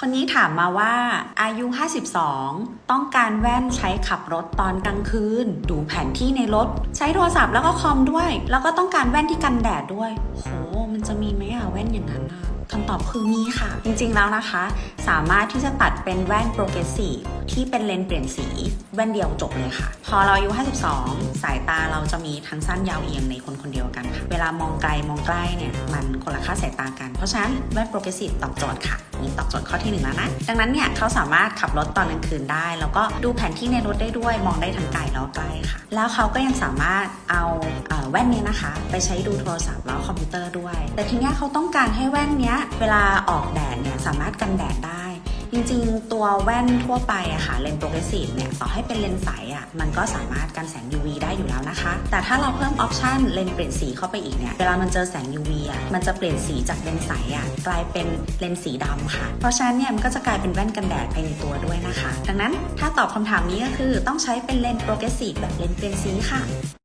คนนี้ถามมาว่าอายุ 52 ต้องการแว่นใช้ขับรถตอนกลางคืน ดูแผนที่ในรถ ใช้โทรศัพท์แล้วก็คอมด้วย แล้วก็ต้องการแว่นที่กันแดดด้วย โห มันจะมีไหมอะแว่นอย่างนั้นอะคำตอบคือมีค่ะ จริงๆแล้วนะคะ สามารถที่จะตัดเป็นแว่นโปรเกรสซีฟที่เป็นเลนส์เปลี่ยนสีแว่นเดียวจบเลยค่ะ พอเราอายุ 52 สายตาเราจะมีทั้งสั้นยาวเอียงในคนคนเดียวกันค่ะ เวลามองไกลมองใกล้เนี่ยมันคนละค่าสายตากัน เพราะฉะนั้นแว่นโปรเกรสซีฟตอบโจทย์ค่ะนี่ตอบโจทย์ข้อที่หนึ่งแล้วนะ ดังนั้นเนี่ยเขาสามารถขับรถตอนกลางคืนได้ แล้วก็ดูแผนที่ในรถได้ด้วยมองได้ทั้งไกลแล้วใกล้ค่ะ แล้วเขาก็ยังสามารถเอา นะคะ ไปใช้ดูโทรศัพท์แล้วคอมพิวเตอร์ด้วย แต่ทีนี้เขาต้องการให้แว่นเนี้ย เวลาออกแดดเนี่ยสามารถกันแดดได้ จริงๆ ตัวแว่นทั่วไปอะค่ะเลนส์โปรเกรสซีฟเนี่ยต่อให้เป็นเลนส์ใสอะมันก็สามารถกันแสง UV ได้อยู่แล้วนะคะ แต่ถ้าเราเพิ่มออปชันเลนส์เปลี่ยนสีเข้าไปอีกเนี่ยเวลามันเจอแสง UV อะมันจะเปลี่ยนสีจากเลนส์ใสอะกลายเป็นเลนส์สีดำค่ะ เพราะฉะนั้นเนี่ยมันก็จะกลายเป็นแว่นกันแดดไปในตัวด้วยนะคะ ดังนั้นถ้าตอบคำถามนี้ก็คือต้องใช้เป็นเลนส์โปรเกรสซีฟแบบเลนส์เปลี่ยนสีค่ะ